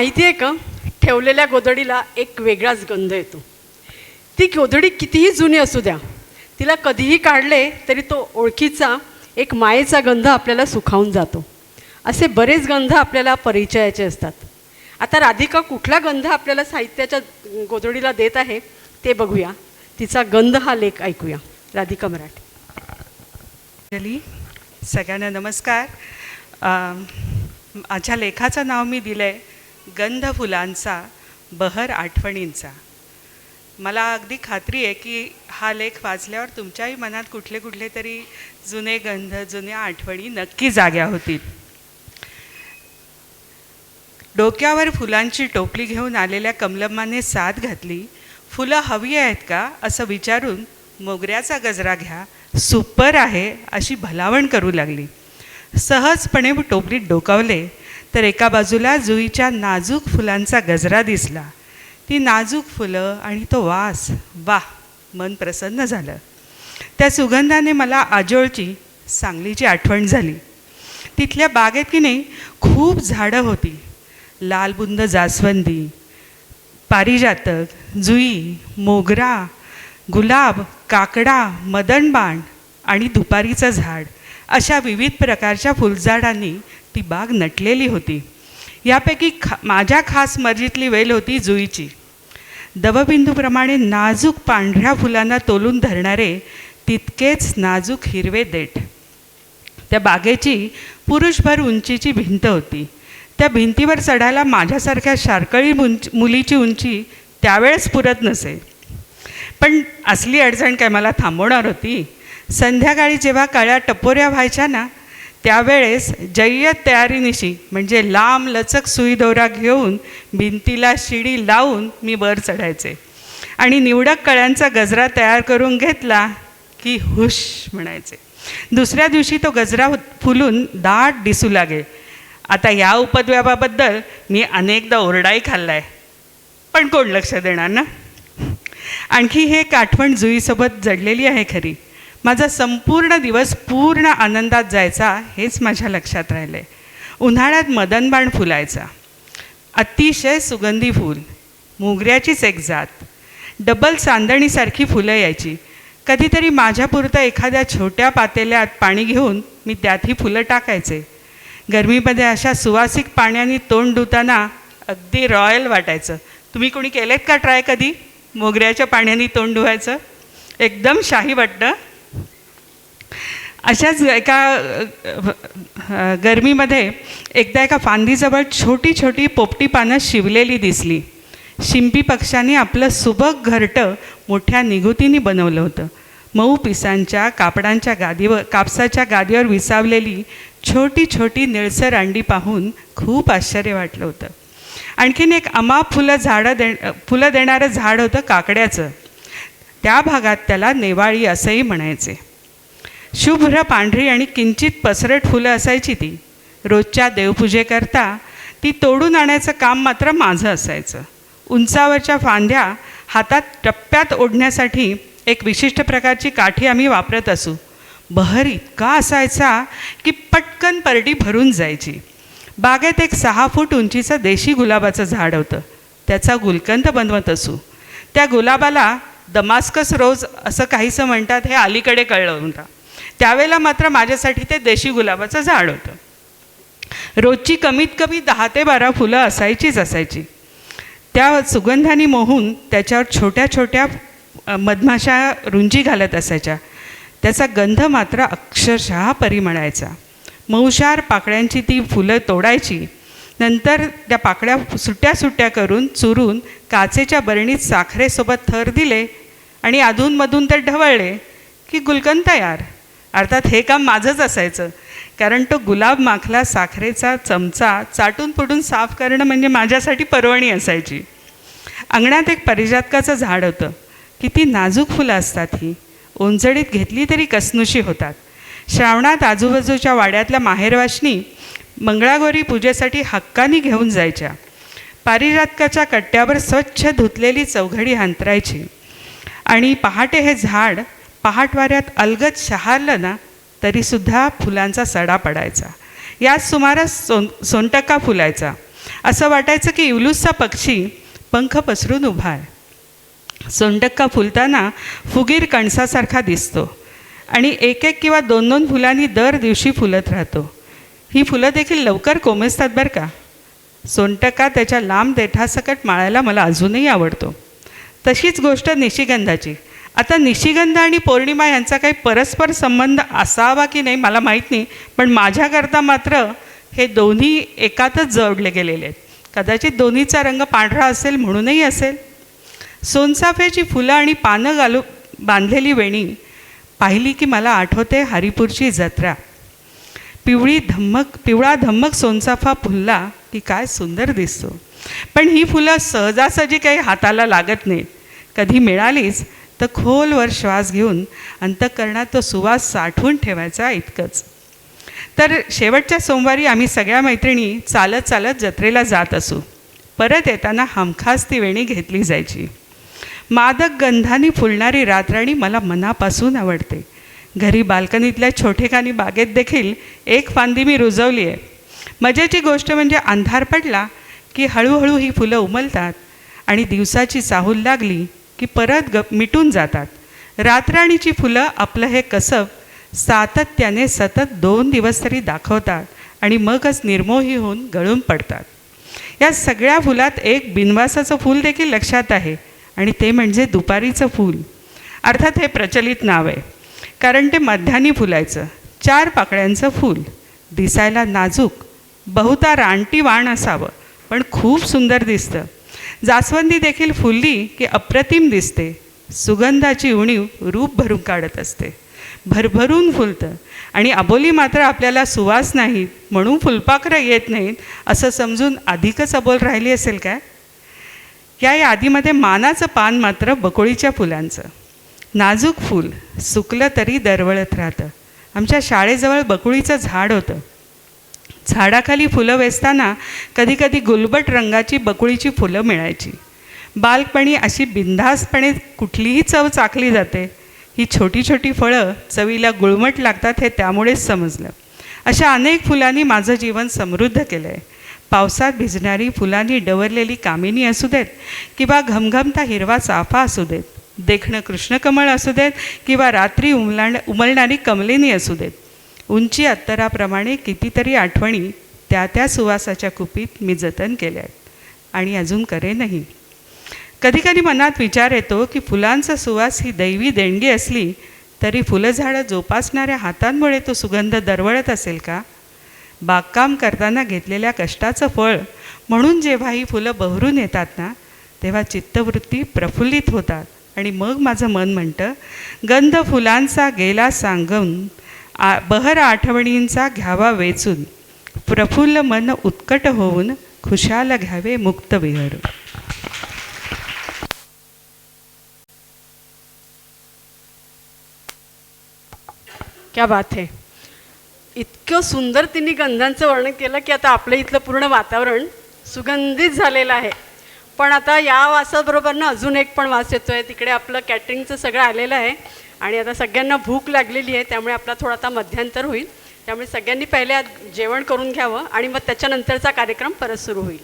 माहिती आहे का? ठेवलेल्या गोधडीला एक वेगळाच गंध येतो. ती गोधडी कितीही जुनी असू द्या तिला कधीही काढले तरी तो ओळखीचा एक मायेचा गंध आपल्याला सुखावून जातो. असे बरेच गंध आपल्याला परिचयाचे असतात. आता राधिका कुठला गंध आपल्याला साहित्याच्या गोधडीला देत आहे ते बघूया. तिचा गंध हा लेख ऐकूया. राधिका मराठे. सगळ्यांना नमस्कार. माझ्या लेखाचं नाव मी दिलं आहे गंध फुलांचा बहर आठवणींचा. मला अगदी खात्री आहे की हा लेख वाचल्यावर तुमच्याही मनात कुठले कुठले तरी जुने गंध जुन्या आठवणी नक्की जाग्या होतील. डोक्यावर फुलांची टोपली घेऊन आलेल्या कमलम्माने साथ घातली फुलं हवी आहेत का? असं विचारून मोगऱ्याचा गजरा घ्या सुपर आहे अशी भलावण करू लागली. सहजपणे टोपलीत डोकावले तर एका बाजूला जुईच्या नाजूक फुलांचा गजरा दिसला. ती नाजूक फुलं आणि तो वास वा मन प्रसन्न झालं. त्या सुगंधाने मला आजोळची सांगलीची आठवण झाली. तिथल्या बागेत की नाही खूप झाडं होती. लालबुंद जास्वंदी पारिजातक जुई मोगरा गुलाब काकडा मदनबाण आणि दुपारीचं झाड अशा विविध प्रकारच्या फुलझाडांनी ती बाग नटलेली होती. यापैकी खा माझ्या खास मर्जीतली वेल होती जुईची. दवबिंदूप्रमाणे नाजूक पांढऱ्या फुलांना तोलून धरणारे तितकेच नाजूक हिरवे देठ. त्या बागेची पुरुषभर उंचीची भिंत होती. त्या भिंतीवर चढायला माझ्यासारख्या शारकळी मुंच मुलीची उंची त्यावेळेस पुरत नसे. पण असली अडचण काय मला थांबवणार होती? संध्याकाळी जेव्हा काळ्या टपोऱ्या व्हायच्या ना त्यावेळेस जय्यत तयारीनिशी म्हणजे लांब लचक सुई दोरा घेऊन भिंतीला शिडी लावून मी वर चढायचे. आणि निवडक कळ्यांचा गजरा तयार करून घेतला की हुश म्हणायचे. दुसऱ्या दिवशी तो गजरा फुलून दाट दिसू लागे. आता या उपद्व्यापाबद्दल मी अनेकदा ओरडाही खाल्ला आहे पण कोण लक्ष देणार ना? आणखी हे एक आठवण जुईसोबत जडलेली आहे खरी. माझा संपूर्ण दिवस पूर्ण आनंदात जायचा हेच माझ्या लक्षात राहिलं आहे उन्हाळ्यात मदनबाण फुलायचा. अतिशय सुगंधी फूल. मोगऱ्याचीच एक जात. डबल चांदणीसारखी फुलं यायची. कधीतरी माझ्यापुरतं एखाद्या छोट्या पातेल्यात पाणी घेऊन मी त्यात ही फुलं टाकायचे. गरमीमध्ये अशा सुवासिक पाण्याने तोंड धुताना अगदी रॉयल वाटायचं. तुम्ही कोणी केलेत का ट्राय कधी? मोगऱ्याच्या पाण्याने तोंड धुवायचं? एकदम शाही वाटतं. अशाच एका गर्मीमध्ये गरमीमध्ये एकदा एका फांदीजवळ छोटी छोटी पोपटी पानं शिवलेली दिसली. शिंपी पक्षाने आपलं सुबक घरटं मोठ्या निगुतीने बनवलं होतं. मऊ पिसांच्या कापडांच्या गादीवर कापसाच्या गादीवर विसावलेली छोटी छोटी निळसर अंडी पाहून खूप आश्चर्य वाटलं होतं. आणखीन एक अमाप फुलं झाडं दे फुलं देणारं झाड होतं काकड्याचं. त्या भागात त्याला नेवाळी असंही म्हणायचे. शुभ्र पांढरी आणि किंचित पसरट फुलं असायची ती. रोजच्या देवपूजेकरता ती तोडून आणायचं काम मात्र माझं असायचं. उंचावरच्या फांद्या हातात टप्प्यात ओढण्यासाठी एक विशिष्ट प्रकारची काठी आम्ही वापरत असू. बहर इतका असायचा की पटकन परडी भरून जायची. बागेत एक सहा फूट उंचीचं देशी गुलाबाचं झाड होतं. त्याचा गुलकंद बनवत असू. त्या गुलाबाला दमास्कस रोज असं काहीसं म्हणतात हे अलीकडे कळलं होतं. त्यावेळेला मात्र माझ्यासाठी ते देशी गुलाबाचं झाड होतं. रोजची कमीत कमी दहा ते बारा फुलं असायचीच असायची. त्या सुगंधाने मोहून त्याच्यावर छोट्या छोट्या मधमाशा रुंजी घालत असायच्या. त्याचा गंध मात्र अक्षरशः परिमळायचा. मऊशार पाकळ्यांची ती फुलं तोडायची. नंतर त्या पाकळ्या सुट्या सुट्या करून चुरून काचेच्या बरणीत साखरेसोबत थर दिले आणि अधूनमधून ते ढवळले की गुलकंद तयार. अर्थात हे काम माझंच असायचं. कारण तो गुलाब माखला साखरेचा चमचा चाटून पुटून साफ करणं म्हणजे माझ्यासाठी पर्वणी असायची. अंगणात एक परिजातकाचं झाड होतं. किती नाजूक फुलं असतात ही. ओंजळीत घेतली तरी कसनुशी होतात. श्रावणात आजूबाजूच्या वाड्यातल्या माहेरवाशनी मंगळागौरी पूजेसाठी हक्कानी घेऊन जायच्या. पारिजातकाच्या कट्ट्यावर स्वच्छ धुतलेली चौघडी हांतरायची. आणि पहाटे हे झाड पहाटवाऱ्यात अलगद शहारलं ना तरीसुद्धा फुलांचा सडा पडायचा. याच सुमारास सोन सोनटक्का फुलायचा. असं वाटायचं की इवलूसचा पक्षी पंख पसरून उभा आहे. सोनटक्का फुलताना फुगीर कणसासारखा दिसतो आणि एक एक किंवा दोन दोन फुलांनी दर दिवशी फुलत राहतो. ही फुलं देखील लवकर कोमेजतात बरं का. सोनटक्का त्याच्या लांब देठासकट माळायला मला अजूनही आवडतो. तशीच गोष्ट निशिगंधाची. आता निशिगंध आणि पौर्णिमा यांचा काही परस्पर संबंध असावा की नाही मला माहीत नाही पण माझ्याकरता मात्र हे दोन्ही एकातच जोडले गेलेले आहेत. कदाचित दोन्हीचा रंग पांढरा असेल म्हणूनही असेल. सोनसाफ्याची फुलं आणि पानं घालू बांधलेली वेणी पाहिली की मला आठवते हरिपूरची जत्रा. पिवळी धम्मक पिवळा धम्मक सोनसाफा फुलला की काय सुंदर दिसतो. पण ही फुलं सहजासहजी काही हाताला लागत नाहीत. कधी मिळालीच तर खोलवर श्वास घेऊन अंतकरणात तो सुवास साठवून ठेवायचा इतकंच. तर शेवटच्या सोमवारी आम्ही सगळ्या मैत्रिणी चालत चालत जत्रेला जात असू. परत येताना हमखास ती वेणी घेतली जायची. मादक गंधानी फुलणारी रातराणी मला मनापासून आवडते. घरी बाल्कनीतल्या छोटेखानी बागेत देखील एक फांदी मी रुजवली आहे. मजेची गोष्ट म्हणजे अंधार पडला की हळूहळू ही फुलं उमलतात आणि दिवसाची चाहूल लागली की परत ग मिटून जातात. रातराणीची फुलं आपलं हे कसब सातत्याने सतत दोन दिवस तरी दाखवतात आणि मगच निर्मोही होऊन गळून पडतात. या सगळ्या फुलात एक बिनवासाचं फूल देखील लक्षात आहे आणि ते म्हणजे दुपारीचं फूल. अर्थात हे प्रचलित नाव आहे. कारण ते मध्यानी फुलायचं. चार पाकळ्यांचं फूल. दिसायला नाजूक. बहुता रानटी वाण असावं. पण खूप सुंदर दिसतं. जास्वंदी देखील फुलली की अप्रतिम दिसते. सुगंधाची उणीव रूप भरून काढत असते. भरभरून फुलतं. आणि अबोली मात्र आपल्याला सुवास नाहीत म्हणून फुलपाखरं येत नाहीत असं समजून अधिकच अबोल राहिली असेल काय? या यादीमध्ये मानाचं पान मात्र बकोळीच्या फुलांचं. नाजूक फूल सुकलं तरी दरवळत राहतं. आमच्या शाळेजवळ बकुळीचं झाड होतं. झाडाखाली फुलं वेचताना कधीकधी गुलबट रंगाची बकुळीची फुलं मिळायची. बालपणी अशी बिनधास्तपणे कुठलीही चव चाकली जाते. ही छोटी छोटी फळं चवीला गुळमट लागतात हे त्यामुळेच समजलं. अशा अनेक फुलांनी माझं जीवन समृद्ध केलं आहे पावसात भिजणारी फुलांनी डवरलेली कामिनी असू देत किंवा घमघमता हिरवा चाफा असू देत देखणं कृष्णकमळ असू देत किंवा रात्री उमला उमलणारी कमलिनी असू देत. उंची अत्तराप्रमाणे कितीतरी आठवणी त्या त्या सुवासाच्या कुपीत मी जतन केल्या आहेत. आणि अजून करेनही कधीकधी मनात विचार येतो की फुलांचा सुवास ही दैवी देणगी असली तरी फुलझाडं जोपासणाऱ्या हातांमुळे तो सुगंध दरवळत असेल का? बागकाम करताना घेतलेल्या कष्टाचं फळ म्हणून जेव्हा ही फुलं बहरून येतात ना तेव्हा चित्तवृत्ती प्रफुल्लित होतात. आणि मग माझं मन म्हणतं गंध फुलांचा गेला सांगून आ बहर आठवणींचा घ्यावा वेचून प्रफुल्ल मन उत्कट होऊन खुशाल घ्यावे मुक्त विहर. क्या बात आहे इतकं सुंदर तिने गंधांचं वर्णन केलं की आता आपलं इथलं पूर्ण वातावरण सुगंधित झालेलं आहे. पण आता या वासाबरोबर ना अजून एक पण वास येतो आहे तिकडे आपलं कॅटरिंगचं सगळं आलेलं आहे. आणि आता सगळ्यांना भूक लागलेली आहे त्यामुळे आपला थोडा आता मध्यांतर होईल. त्यामुळे सगळ्यांनी पहिले जेवण करून घ्यावं आणि मग त्याच्यानंतरचा कार्यक्रम परत सुरू होईल.